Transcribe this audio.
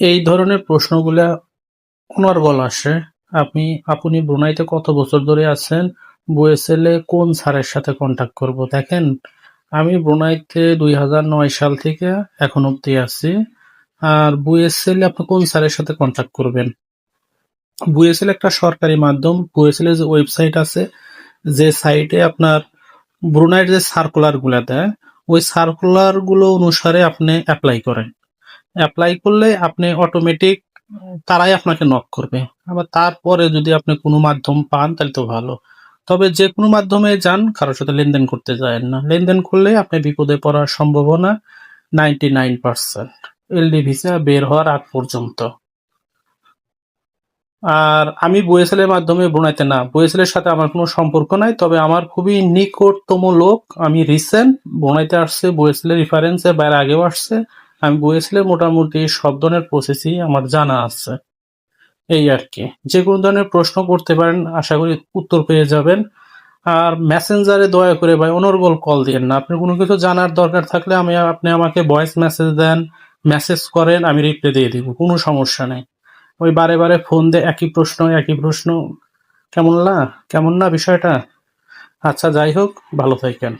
এই ধরনের প্রশ্নগুলা অনর্গল আসে। আপনি আপনি ব্রুনাইতে কত বছর ধরে আছেন? বুয়েসেলে কোন স্যারের সাথে কন্ট্যাক্ট করব? দেখেন, আমি ব্রুনাইতে দুই হাজার নয় সাল থেকে এখন অব্দি আছি। আর বুয়েসেলে আপনি কোন স্যারের সাথে কন্ট্যাক্ট করবেন? বুয়েসেল একটা সরকারি মাধ্যম। বুয়েসেলের যে ওয়েবসাইট আছে, যে সাইটে আপনার ব্রুনাইট যে সার্কুলারগুলা দেয়, ওই সার্কুলারগুলো অনুসারে আপনি অ্যাপ্লাই করেন। অ্যাপ্লাই করলে আপনি অটোমেটিক তারাই আপনাকে নক করবে। আবার তারপরে যদি আপনি কোনো মাধ্যম পান, তাহলে তো ভালো। তবে যে কোনো মাধ্যমে যান, কারোর সাথে লেনদেন করতে যায় না। লেনদেন করলে আপনি বিপদে পড়ার সম্ভাবনা ninety nine percent LD visa বের হওয়ার আগ পর্যন্ত। আর আমি বুয়েসেলের মাধ্যমে বোনাইতে না। বুয়েসেলের সাথে আমার কোনো সম্পর্ক নাই, তবে আমার খুবই নিকটতম লোক। আমি রিসেন্ট বোনাইতে আসছে বুয়েসেলের রেফারেন্সে বাইরে আগেও আসছে। আমি বুয়েসেলের মোটামুটি সব ধরনের প্রসেসই আমার জানা আছে। এই আর কি। যে কোনো ধরনের প্রশ্ন করতে পারেন, আশা করি উত্তর পেয়ে যাবেন। আর মেসেঞ্জারে দয়া করে ভাই অনর্গল কল দিয়েন না। আপনি কোনো কিছু জানার দরকার থাকলে আমি, আপনি আমাকে ভয়েস মেসেজ দেন মেসেজ করেন, আমি রিপ্লাই দিয়ে দিব, কোনো সমস্যা নেই। ওই বারে বারে ফোন দিয়ে একই প্রশ্ন একই প্রশ্ন। কেমন না? কেমন না বিষয়টা? আচ্ছা যাই হোক, ভালো থাকেন।